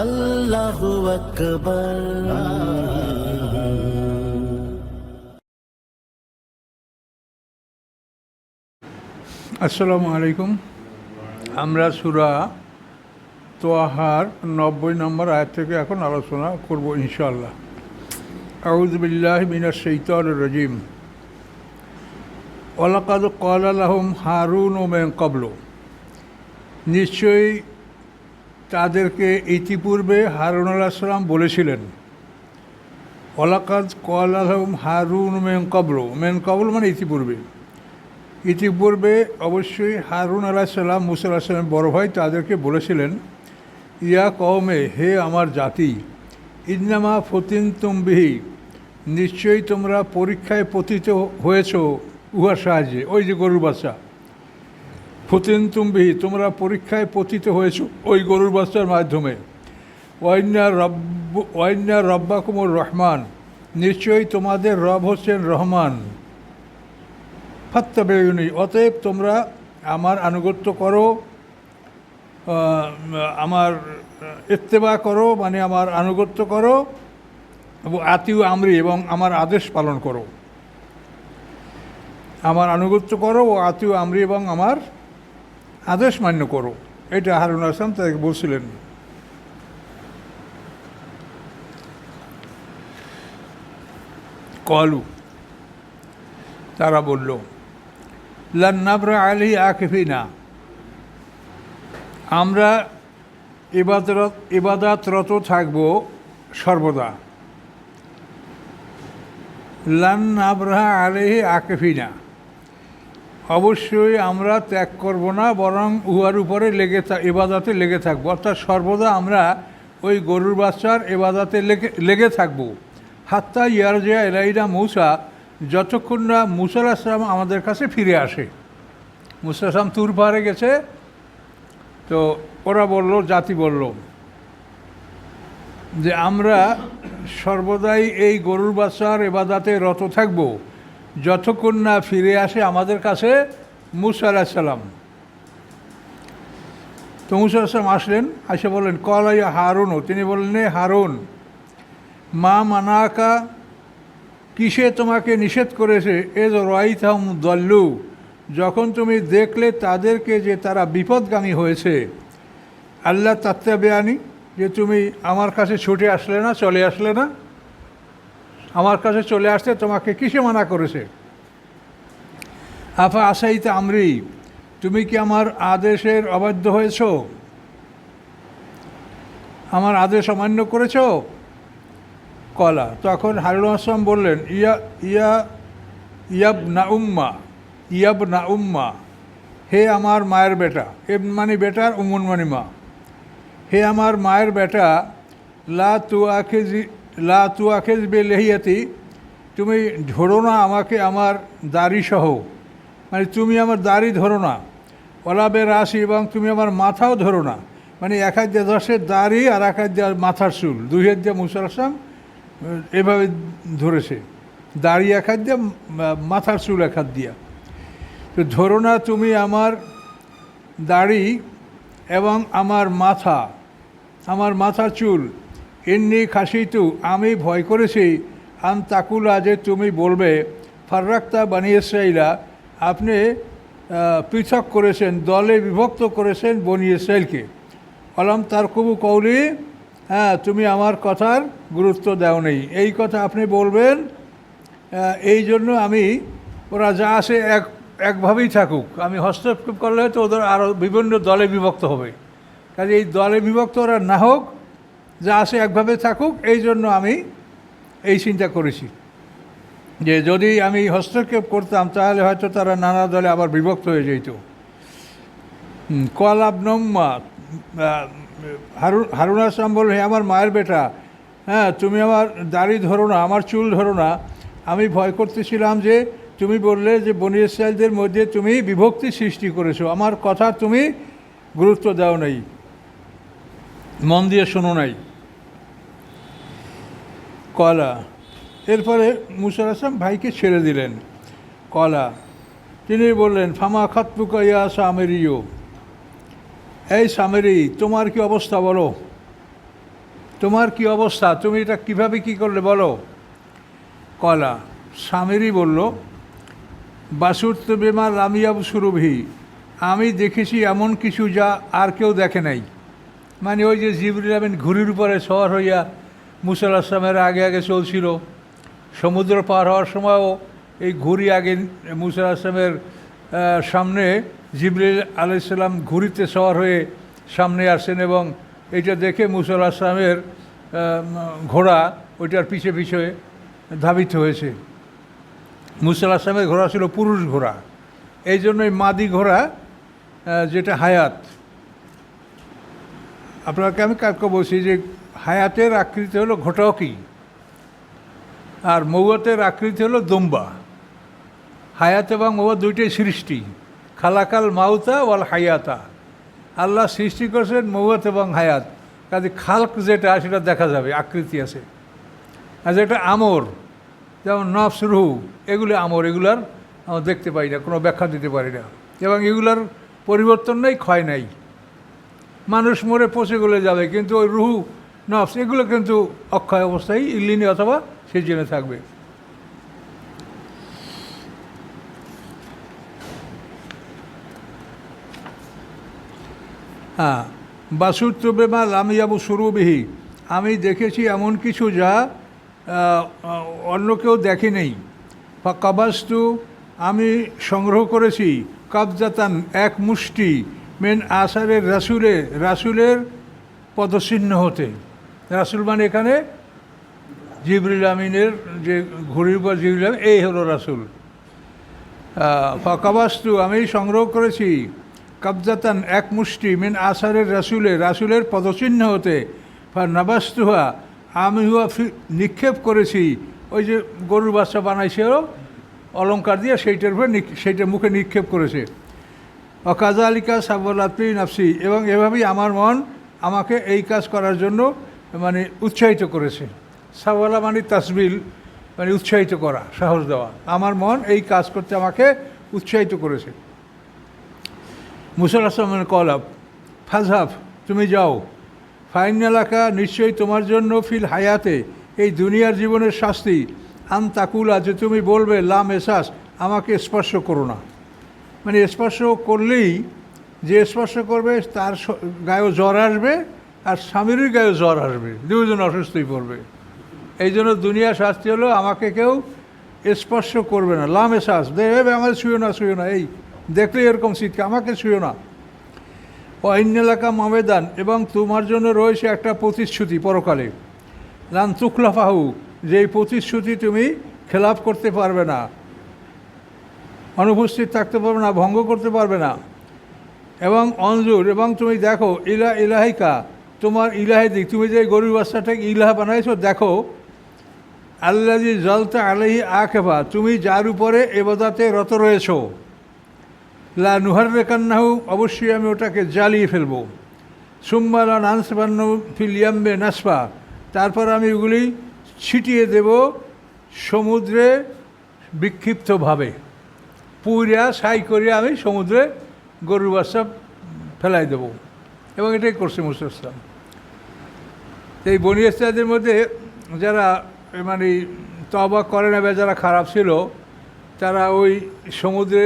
আল্লাহু আসসালামু আলাইকুম। আমরা সুরা তোয়াহার নব্বই নম্বর আয়াত থেকে এখন আলোচনা করব ইনশাল্লাহ আউজবিল্লাহ মিনার সৈতর রাজিম। ওলাকাদ কল আলহম হারুন ও মেন কবল নিশ্চয়ই তাদেরকে ইতিপূর্বে হারুন আল্লাহ সাল্লাম বলেছিলেন ওলাকাদ কল আলহম হারুন মেন কবল মেন কবল মানে ইতিপূর্বে। ইতিপূর্বে অবশ্যই হারুন আলাহ সাল্লাম মুসা সাল্লাম বড় ভাই তাদেরকে বলেছিলেন, ইয়া কওমে, হে আমার জাতি, ইন্নামা ফতিন তুমবিহি নিশ্চয়ই তোমরা পরীক্ষায় পতিত হয়েছ উহার সাহায্যে। ওই যে গরুর বাচ্চা। ফতিন তুমবিহি তোমরা পরীক্ষায় পতিত হয়েছ ওই গরুর বাচ্চার মাধ্যমে। ওয়াইন্না রব্ব ওয়াইন্না রব্বাকুমুর রহমান, নিশ্চয়ই তোমাদের রব হচ্ছেন রহমান। ফাত্তাবেয়নি অতএব তোমরা আমার আনুগত্য করো আমার ইত্তেবা করো মানে আমার আনুগত্য করো, এবং আতিউ আমরি, এবং আমার আদেশ পালন করো। আমার আনুগত্য করো ও আতিউ আমরি, এবং আমার আদেশ মান্য করো। এটা হারুন আসলাম তাদেরকে বলছিলেন। কলু, তারা বলল লান্নাবরা আলী আকিফিনা। আমরা ইবাদত ইবাদাতরত থাকব সর্বদা। লান্নাবরা আলিহি আকিফিনা। অবশ্যই আমরা ত্যাগ করব না, বরং উহার উপরে লেগে ইবাদাতে লেগে থাকব। অর্থাৎ সর্বদা আমরা ওই গরুর বাচ্চার এবাদাতে লেগে লেগে থাকব। হাত্তা ইয়ারজিয়া এলাইনা মৌসা, যতক্ষণ না মুসাল আসলাম আমাদের কাছে ফিরে আসে। মুসা আসলাম তুর পাহাড়ে গেছে, তো ওরা বলল, জাতি বলল যে আমরা সর্বদাই এই গরুর বাচ্চার এবাদাতে রত থাকব। যতক্ষণ না ফিরে আসে আমাদের কাছে মুসা আলাহিসাল্লাম তো মুসা আসলাম আসলেন এসে বললেন কলাইয়া হারুনও তিনি বললেন "এ হারুন, মা মানাকা, কিসে তোমাকে নিষেধ করেছে? এ রাইথাম দল্লু, যখন তুমি দেখলে তাদেরকে যে তারা বিপদগামী হয়েছে। আল্লাহ তাত্তা বেয়ানি যে তুমি আমার কাছে ছুটে আসলে না, চলে আসলে না। আমার কাছে চলে আসতে তোমাকে কিসে মানা করেছে? আফা আসাইতে আমরি, তুমি কি আমার আদেশের অবাধ্য হয়েছ? আমার আদেশ অমান্য করেছ? কলা, তখন হারুল আসলাম বললেন, ইয়া ইয়া ইয়াব না উম্মা ইয়াব না উম্মা, হে আমার মায়ের বেটা এব মানে বেটার উমন মানে মা, হে আমার মায়ের বেটা, লা তু আখেজ লা তু আখেজ বে লেহিয়াতি তুমি ধরো না আমাকে আমার দাড়ি সহ মানে তুমি আমার দাড়ি ধরো না। ওলাবে রাশি, এবং তুমি আমার মাথাও ধরো না। মানে এক দিয়ে দশের দাড়ি আর এক দিয়ে মাথার চুল। দুই দিয়ে মুসার আসলাম এভাবে ধরেছে। দাড়ি এক হাত দিয়ে, মাথার চুল এক হাত দিয়া। তো ধরো না তুমি আমার দাড়ি এবং আমার মাথা, আমার মাথার চুল। এমনি খাসিতু, আমি ভয় করেছি। আন তাকুলা যে তুমি বলবে, ফার্রাক্তা বানিয়েসাইলা আপনি পৃথক করেছেন, দলে বিভক্ত করেছেন বনি ইসরায়েলকে অলম তার কবু কৌলি হ্যাঁ তুমি আমার কথার গুরুত্ব দাও নেই। এই কথা আপনি বলবেন এই জন্য আমি, ওরা যা আসে এক, একভাবেই থাকুক। আমি হস্তক্ষেপ করলে হয়তো ওদের আরও বিভিন্ন দলে বিভক্ত হবে। কাজে এই দলে বিভক্ত ওরা না হোক যা আসে একভাবে থাকুক, এই জন্য আমি এই চিন্তা করেছি। যে যদি আমি হস্তক্ষেপ করতাম, তাহলে হয়তো তারা নানা দলে আবার বিভক্ত হয়ে যেত। কলাবনম্মা হারুন হারুন আসলাম বলল আমার মায়ের বেটা। হ্যাঁ তুমি আমার দাড়ি ধরো না, আমার চুল ধরো না। আমি ভয় করতেছিলাম যে তুমি বললে যে বনি মধ্যে তুমি বিভক্তি সৃষ্টি করেছ। আমার কথা তুমি গুরুত্ব দাও নাই, মন দিয়ে শোনো নাই। কলা। এরপরে মুসার আসলাম ভাইকে ছেড়ে দিলেন। কলা। তিনি বললেন, ফামা খাতপুকা ইয়া সামেরিও এই সামেরি, তোমার কি অবস্থা বলো? তোমার কি অবস্থা? তুমি এটা কীভাবে কি করলে বলো? কলা। স্বামীরই বলল বাসুর্ত বেমা লামিয়াব সুরভি। আমি দেখেছি এমন কিছু যা আর কেউ দেখে নাই। মানে ওই যে জিবরুল আমিন ঘুড়ির উপরে সওয়ার হইয়া মুসাল আসলামের আগে আগে চলছিল। সমুদ্র পার হওয়ার সময়ও এই ঘুড়ি আগে মুসাল আসলামের সামনে জিবরিল আলাইসাল্লাম ঘুড়িতে সওয়ার হয়ে সামনে আসেন এবং এটা দেখে মুসাল আসলামের ঘোড়া ওইটার পিছে পিছে ধাবিত হয়েছে। মুসাল আসলামের ঘোড়া ছিল পুরুষ ঘোড়া। এই জন্যই মাদি ঘোড়া যেটা হায়াত। আপনাকে আমি কাকে বলছি যে হায়াতের আকৃতি হলো ঘটকি আর মৌয়াতের আকৃতি হলো দম্বা। হায়াত এবং মৌয়া দুইটাই সৃষ্টি। খালাকাল মাউতা ওয়াল হায়াতা। আল্লাহ সৃষ্টি করেছেন মৌয়াত এবং হায়াত। কাজে খালক যেটা, সেটা দেখা যাবে, আকৃতি আছে। আর যেটা আমর, যেমন নফস, রুহু, এগুলো আমর, এগুলার আমরা দেখতে পাই না, কোনো ব্যাখ্যা দিতে পারি না। এবং এগুলার পরিবর্তন নেই, ক্ষয় নাই। মানুষ মরে পচে গলে যাবে, কিন্তু ওই রুহু নফস এগুলো কিন্তু অক্ষয় অবস্থায় ইল্লিনি অথবা সেই জন্য থাকবে। হ্যাঁ বাসুত্র বেমা লামিয়াবু সুরুবিহি। আমি দেখেছি এমন কিছু যা অন্য কেউ দেখে নেই বা কাবাস্তু আমি সংগ্রহ করেছি কাবজাতান এক মুষ্টি মেন আসারের রাসুলের রাসুলের পদচিহ্ন হতে। রাসুল মানে এখানে জিবরিল আমিনের যে ঘুড়ির উপর জিবরুল আমিন, এই হলো রাসুল। ফাঁকাবাস্তু আমি সংগ্রহ করেছি কবজাতান এক মুষ্টি মিন আসারের রাসুলের রাসুলের পদচিহ্ন হতে। ফা নাবাস্তুহা আমি হুয়া নিক্ষেপ করেছি। ওই যে গরুর বাচ্চা বানাইছিল অলঙ্কার দিয়ে সেইটার উপরে সেইটার মুখে নিক্ষেপ করেছে। অকাজা আলিকা সাবলাত্রি নাফসি এবং এভাবেই আমার মন আমাকে এই কাজ করার জন্য মানে উৎসাহিত করেছে। সাবলা মানে তাসবিল মানে উৎসাহিত করা, সাহস দেওয়া। আমার মন এই কাজ করতে আমাকে উৎসাহিত করেছে। মুসল আসলামের কলাপ ফাজহাফ তুমি যাও। ফাইন এলাকা নিশ্চয়ই তোমার জন্য ফিল হায়াতে, এই দুনিয়ার জীবনের শাস্তি। আন তাকুলা, যে তুমি বলবে লাম এসাস আমাকে স্পর্শ করো না। মানে স্পর্শ করলেই, যে স্পর্শ করবে, তার গায়েও জ্বর আসবে আর স্বামীরই গায়ে জ্বর আসবে দুজন অসুস্থই পড়বে। এই জন্য দুনিয়া শাস্তি হলো আমাকে কেউ স্পর্শ করবে না, লামে শ্বাস দেবে আমার শুয়েও না শুয়েও না। এই দেখলে এরকম শীতকে আমাকে শুয়েও না। অন্য এলাকা মামেদান, এবং তোমার জন্য রয়েছে একটা প্রতিশ্রুতি পরকালে। লান তুখলাফাহু যে এই প্রতিশ্রুতি তুমি খেলাপ করতে পারবে না। অনুপস্থিত থাকতে পারবে না, ভঙ্গ করতে পারবে না। এবং অঞ্জুর এবং তুমি দেখো, ইলা ইলাহিকা তোমার ইলাহে দিক, তুমি যে গরুর বাচ্চাটাকে ইলাহা বানাইছো, দেখো আল্লাজি জলতা আলাহি আখেফা তুমি যার উপরে এবাদাতে রত রয়েছো। লা নুহার রেকান্নাহু অবশ্যই আমি ওটাকে জ্বালিয়ে ফেলব। সুম্মালা নানসবান্ন ফিলিয়াম্বে নাসপা তারপর আমি ওগুলি ছিটিয়ে দেব সমুদ্রে বিক্ষিপ্তভাবে। পুইরা সাই করিয়া আমি সমুদ্রে গরুর বাচ্চা ফেলাই দেব। এবং এটাই করছে এই বনি ইসলাদের মধ্যে যারা মানে তবা করে না যারা খারাপ ছিল, তারা ওই সমুদ্রে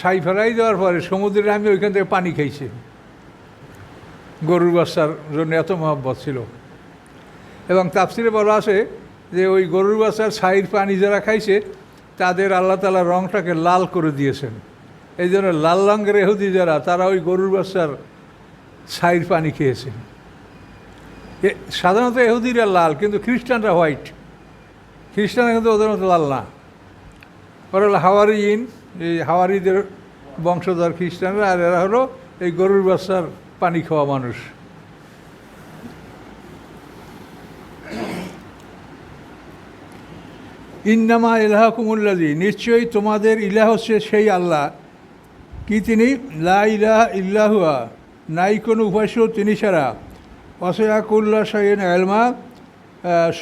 সাই ফেলাই দেওয়ার পরে সমুদ্রে আমি ওইখান থেকে পানি খাইছে গরুর বাচ্চার জন্য এত মহব্বত ছিল। এবং তাপসিরে বলা আছে যে ওই গরুর বাচ্চার ছাইয়ের পানি যারা খাইছে, তাদের আল্লাহ তালা রংটাকে লাল করে দিয়েছেন। এই জন্য লাল রঙের এহুদি যারা, তারা ওই গরুর বাচ্চার ছাইয়ের পানি খেয়েছে। সাধারণত এহুদিরা লাল, কিন্তু খ্রিস্টানরা হোয়াইট। খ্রিস্টানরা কিন্তু ওদের মতো লাল না। ওরা হলো হাওয়ারিন এই হাওয়ারিদের বংশধর খ্রিস্টানরা, আর এরা হলো এই গরুর বাচ্চার পানি খাওয়া মানুষ। ইন্নামা ইলাহা কুমুল্লাদি নিশ্চয়ই তোমাদের ইলাহ হচ্ছে সেই আল্লাহ। কি তিনি? লা ইলাহা ইল্লাহুয়া, নাই কোনো উপাস্য তিনি ছাড়া। ওয়াসেয়াকুল্লা সাইন আলমা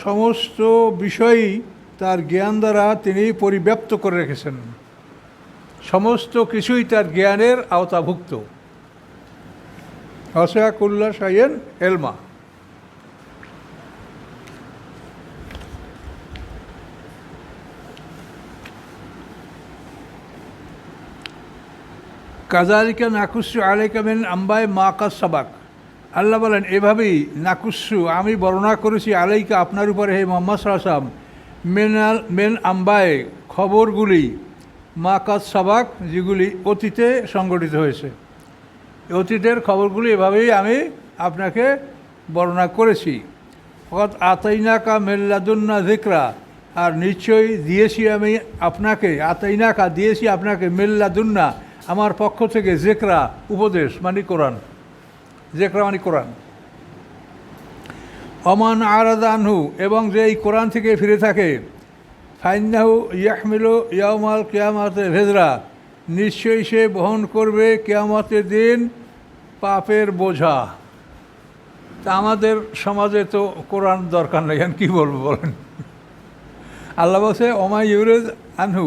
সমস্ত বিষয়ই তার জ্ঞান দ্বারা তিনি পরিব্যাপ্ত করে রেখেছেন। সমস্ত কিছুই তার জ্ঞানের আওতাভুক্ত। ওয়াসেয়াকুল্লা সাইন এলমা কাজালিকা নাকুসু আলেকামেন আম্বাই মা কাসাবাক। আল্লাহ বলেন, এভাবেই নাকুসু আমি বর্ণনা করেছি আলাইকা আপনার উপরে হে মোহাম্মদ সাল্লাম মেনাল, মেন আম্বায়, খবরগুলি, মা কাজ সাবাক, যেগুলি অতীতে সংগঠিত হয়েছে। অতীতের খবরগুলি এভাবেই আমি আপনাকে বর্ণনা করেছি। ফকত আতাইনাকা মেল্লাদুন্না জিকরা আর নিশ্চয়ই দিয়েছি আমি আপনাকে, আতাইনাকা দিয়েছি আপনাকে মেল্লাদুন্না আমার পক্ষ থেকে জেকরা উপদেশ মানে কোরআন। জেকরা মানে কোরআন। অমান আরাদানহু এবং যে এই কোরআন থেকে ফিরে থাকে ফাইনাহু ইয়াহমিলু ইয়ামাল কেয়ামতে ভেজরা, নিশ্চয়ই সে বহন করবে কেয়ামতের দিন পাপের বোঝা। তা আমাদের সমাজে তো কোরআন দরকার নেই কী বলব বলেন? আল্লাহ বলছে, ওমা ইউরেজ আনহু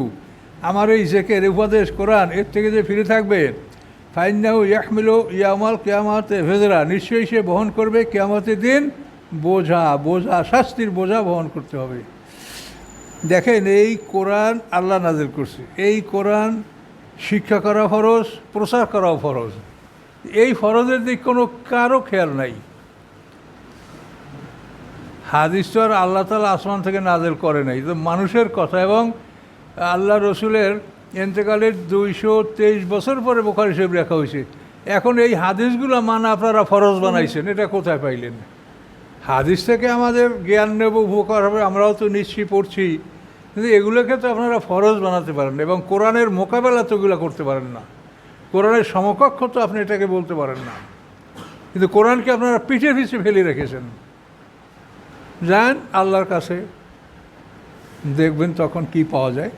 আমার এই জেকের উপদেশ কোরআন, এর থেকে যে ফিরে থাকবে ফাইনাহু ইয়াহমিলু ইয়ামাল কেয়ামতে ভেজরা নিশ্চয়ই সে বহন করবে কেয়ামতের দিন। বোঝা বোঝা, শাস্তির বোঝা বহন করতে হবে। দেখেন, এই কোরআন আল্লাহ নাজিল করছে। এই কোরআন শিক্ষা করা ফরজ, প্রচার করাও ফরজ। এই ফরজের দিক কোনো কারও খেয়াল নাই। হাদিস আল্লাহ তালা আসমান থেকে নাজেল করে নাই। তো মানুষের কথা এবং আল্লাহ রসুলের এন্তেকালের দুইশো তেইশ বছর পরে বোখারি হিসেবে রেখা হয়েছে। এখন এই হাদিসগুলো মানা আপনারা ফরজ বানাইছেন, এটা কোথায় পাইলেন? হাদিস থেকে আমাদের জ্ঞান নেব, উপকার হবে, আমরাও তো নিশ্চয়ই পড়ছি। কিন্তু এগুলোকে তো আপনারা ফরজ বানাতে পারেন এবং কোরআনের মোকাবেলা তো এগুলো করতে পারেন না। কোরআনের সমকক্ষ তো আপনি এটাকে বলতে পারেন না। কিন্তু কোরআনকে আপনারা পিঠে পিছে ফেলে রেখেছেন। যান, আল্লাহর কাছে দেখবেন তখন কি পাওয়া যায়।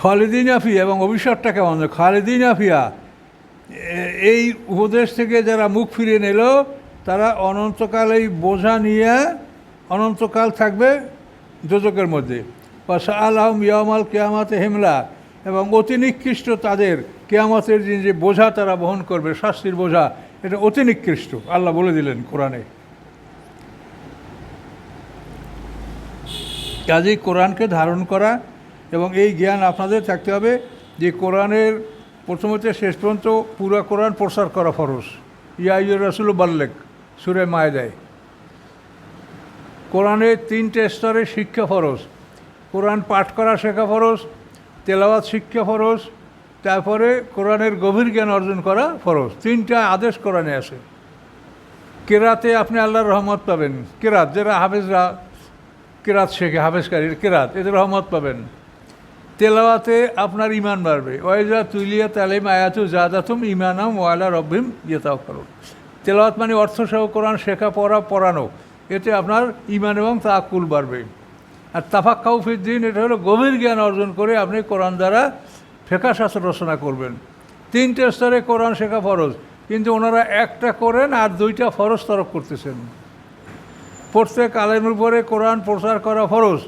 খালিদিন আফিয়া এবং অভিশাপটা কেমন? খালিদিন আফিয়া এই উপদেশ থেকে যারা মুখ ফিরিয়ে নিল, তারা অনন্তকাল এই বোঝা নিয়ে অনন্তকাল থাকবে যোজকের মধ্যে। পাশা আলহম ইয়ামাল কেয়ামাতে হেমলা এবং অতি নিকৃষ্ট তাদের কেয়ামতের দিন যে বোঝা তারা বহন করবে, শাস্তির বোঝা, এটা অতি নিকৃষ্ট। আল্লাহ বলে দিলেন কোরআনে। কাজেই কোরআনকে ধারণ করা এবং এই জ্ঞান আপনাদের থাকতে হবে যে কোরআনের প্রথমত শেষ পর্যন্ত পুরো কোরআন প্রসার করা ফরজ। ইয়াইয় রাসুল বাল্লেক সুরে মায়দায়। কোরআনের তিনটে স্তরে শিক্ষা ফরজ। কোরআন পাঠ করা শেখা ফরজ, তেলাওয়াত শিক্ষা ফরজ, তারপরে কোরআনের গভীর জ্ঞান অর্জন করা ফরজ। তিনটা আদেশ কোরআনে আছে। কেরাতে আপনি আল্লাহর রহমত পাবেন। কেরাত, যারা হাফেজরা, কেরাত শেখে, হাফেজকারীর কেরাত, এদের রহমত পাবেন। তেলাওয়াতে আপনার ইমান বাড়বে। ওয়াইজা তুলিয়া তালিম আয়াতু জাদাতুম ইমানাম ওয়ালা রব্বিম ইয়েতাও করো তেলাওয়াত মানে অর্থসহ কোরআন শেখা, পড়া, পড়ানো। এতে আপনার ইমান এবং তাকুল বাড়বে। আর তাফাক কাউফিদ্দিন এটা হলো গভীর জ্ঞান অর্জন করে আপনি কোরআন দ্বারা ফেকা শাস্ত্র রচনা করবেন। তিনটে স্তরে কোরআন শেখা ফরজ, কিন্তু ওনারা একটা করেন আর দুইটা ফরজ তরফ করতেছেন। প্রত্যেক আলেমের উপরে কোরআন প্রচার করা ফরজ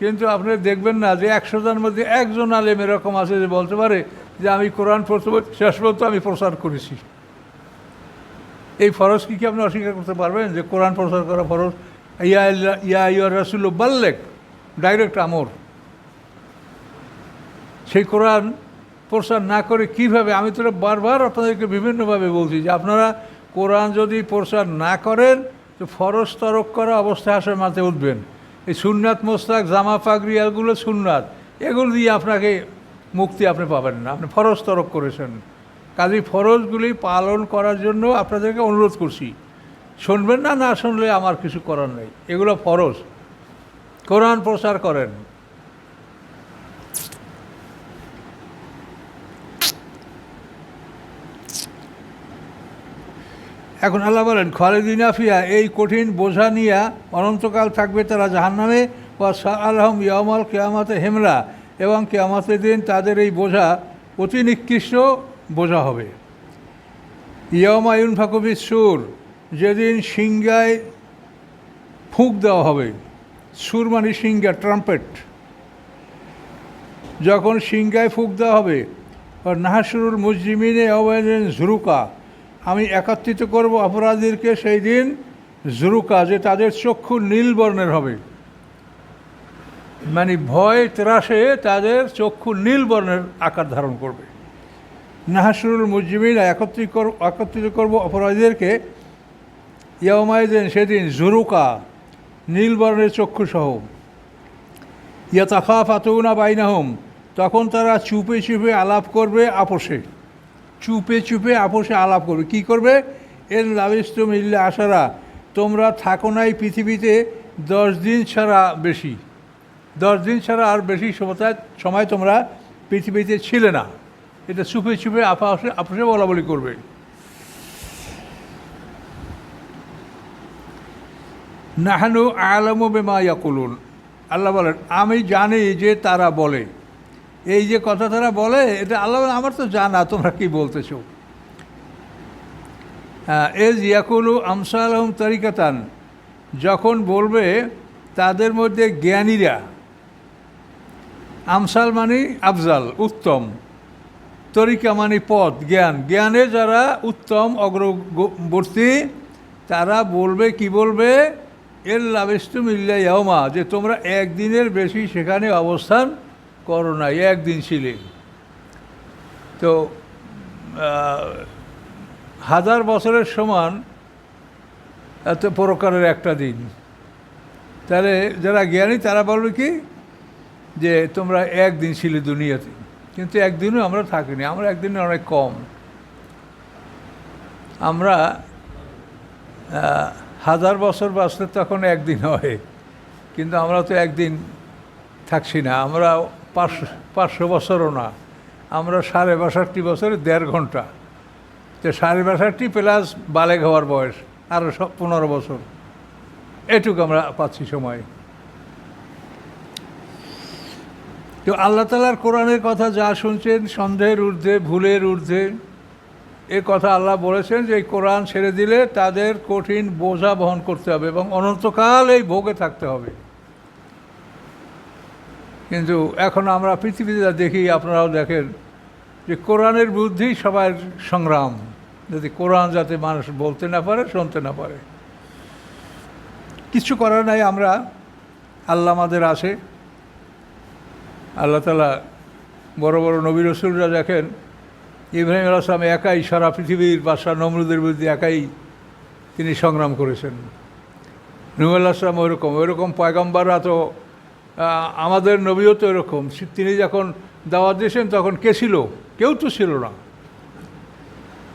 কিন্তু আপনি দেখবেন না যে একশো জনের মধ্যে একজন আলেম এরকম আছে যে বলতে পারে যে আমি কোরআন প্রথম শেষ পর্যন্ত আমি প্রচার করেছি। এই ফরজ কি কি আপনি অস্বীকার করতে পারবেন? যে কোরআন প্রচার করা ফরজ? ইয়া ইয়া ইয়া রাসুল বাল্লেক ডাইরেক্ট আমর সেই কোরআন প্রচার না করে কীভাবে? আমি তো বারবার আপনাদেরকে বিভিন্নভাবে বলছি যে আপনারা কোরআন যদি প্রচার না করেন, তো ফরজ তরক করা অবস্থায় আসে মাথে উঠবেন। এই সুন্নাত মোস্তাক জামা, পাগড়ি, এগুলো সুননাথ এগুলো দিয়ে আপনাকে মুক্তি আপনি পাবেন না। আপনি ফরজ তরফ করেছেন। কাজে ফরজগুলি পালন করার জন্য আপনাদেরকে অনুরোধ করছি। শুনবেন না না শুনলে আমার কিছু করার নেই। এগুলো ফরজ। কোরআন প্রচার করেন। এখন আল্লাহ বলেন খালেদিন আফিয়া, এই কঠিন বোঝা নিয়া অনন্তকাল থাকবে তারা জাহান্নামে বা আলহম ইয়ামাল কেয়ামাতে হেমরা, এবং কেয়ামাতের দিন তাদের এই বোঝা অতি নিকৃষ্ট বোঝা হবে। ইয়ামায়ুন ফাকুবি সুর যেদিন সিংগায় ফুঁক দেওয়া হবে, সুর মানে সিংগা ট্রাম্পেট। যখন সিংগায় ফুঁক দেওয়া হবে নাহাসুরুল মুজরিমিনে অবৈন ঝুরুকা আমি একত্রিত করব অপরাধীদেরকে সেই দিন ঝুরুকা যে তাদের চক্ষু নীল বর্ণের হবে। মানে ভয়, ত্রাসে তাদের চক্ষু নীল বর্ণের আকার ধারণ করবে। নাহাসুরুল মুজিমিন একত্রিত কর, একত্রিত করব অপরাধীদেরকে। ইয়ামায়দিন সেদিন জুরুকা নীলবর্ণের চক্ষুসহ। ইয়াতাখা ফাতুনা বাইনাহম, তখন তারা চুপে চুপে আলাপ করবে আপোষে চুপে চুপে আপোষে আলাপ করবে। কি করবে? এর লাভিস্তুম ইল্লা আশারা, তোমরা থাকো নাই পৃথিবীতে দশ দিন ছাড়া বেশি। দশ দিন ছাড়া আর বেশি সময় সময় তোমরা পৃথিবীতে ছিলে না। এটা চুপে চুপে আপোষে আপোষে বলা বলি করবে। নাহানু আলমু বেমা ইয়াকুলুন। আল্লাহ বলেন, আমি জানি যে তারা বলে। এই যে কথা তারা বলে এটা আল্লাহ আমার তো জানা তোমরা কি বলতেছো? হ্যাঁ, এজ ইয়াকুলু আমসালহম তরিকাতান যখন বলবে তাদের মধ্যে জ্ঞানীরা আমসাল মানে আফজাল উত্তম তরিকা মানে পথ জ্ঞান জ্ঞানে যারা উত্তম অগ্রবর্তী তারা বলবে কি বলবে? এর লাভেস্তুম ইল্লা ইয়াওমা যে তোমরা একদিনের বেশি সেখানে অবস্থান করো না একদিন ছিলে। তো হাজার বছরের সমান এত প্রকারের একটা দিন। তাহলে যারা জ্ঞানী, তারা বলবে কি? যে তোমরা একদিন ছিলে দুনিয়াতে, কিন্তু একদিনও আমরা থাকিনি, আমরা একদিনে অনেক কম। আমরা হাজার বছর বাঁচলে তখন একদিন হয়, কিন্তু আমরা তো একদিন থাকছি না। আমরা পাঁচশো পাঁচশো বছরও না। আমরা সাড়ে বাষট্টি বছরে, দেড় ঘণ্টা। তো সাড়ে বাষট্টি প্লাস বালেগ হওয়ার বয়স আরও সব পনেরো বছর। এটুকু আমরা পাচ্ছি সময়। তো আল্লাহ তালার কোরআনের কথা যা শুনছেন, সন্দেহের ঊর্ধ্বে, ভুলের ঊর্ধ্বে, এ কথা আল্লাহ বলেছেন যে, এই কোরআন ছেড়ে দিলে তাদের কঠিন বোঝা বহন করতে হবে এবং অনন্তকাল এই ভোগে থাকতে হবে। কিন্তু এখন আমরা পৃথিবীতে দেখি, আপনারাও দেখেন যে কোরআনের বুদ্ধি সবার সংগ্রাম। যদি কোরআন যাতে মানুষ বলতে না পারে, শুনতে না পারে। কিছু করার নাই, আমরা আল্লাহ আমাদের আছে। আল্লাহ তালা বড় বড় নবী রসুলরা দেখেন, ইব্রাহিম আসলাম একাই সারা পৃথিবীর বাদশাহ নমরুদের বিরুদ্ধে একাই তিনি সংগ্রাম করেছেন। নুহুল আসলাম ওইরকম ওইরকম পয়গম্বররা তো আমাদের নবীও তো এরকম। তিনি যখন দাওয়াত দিয়েছেন, তখন কে ছিল? কেউ তো ছিল না।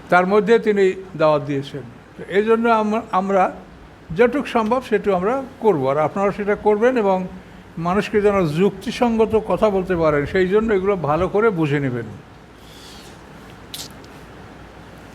তার মধ্যে তিনি দাওয়াত দিয়েছেন। এই জন্য আমরা আমরা যেটুক সম্ভব সেটু আমরা করব। আর আপনারা সেটা করবেন এবং মানুষকে যেন যুক্তিসঙ্গত কথা বলতে পারেন, সেই জন্য এগুলো ভালো করে বুঝে নেবেন।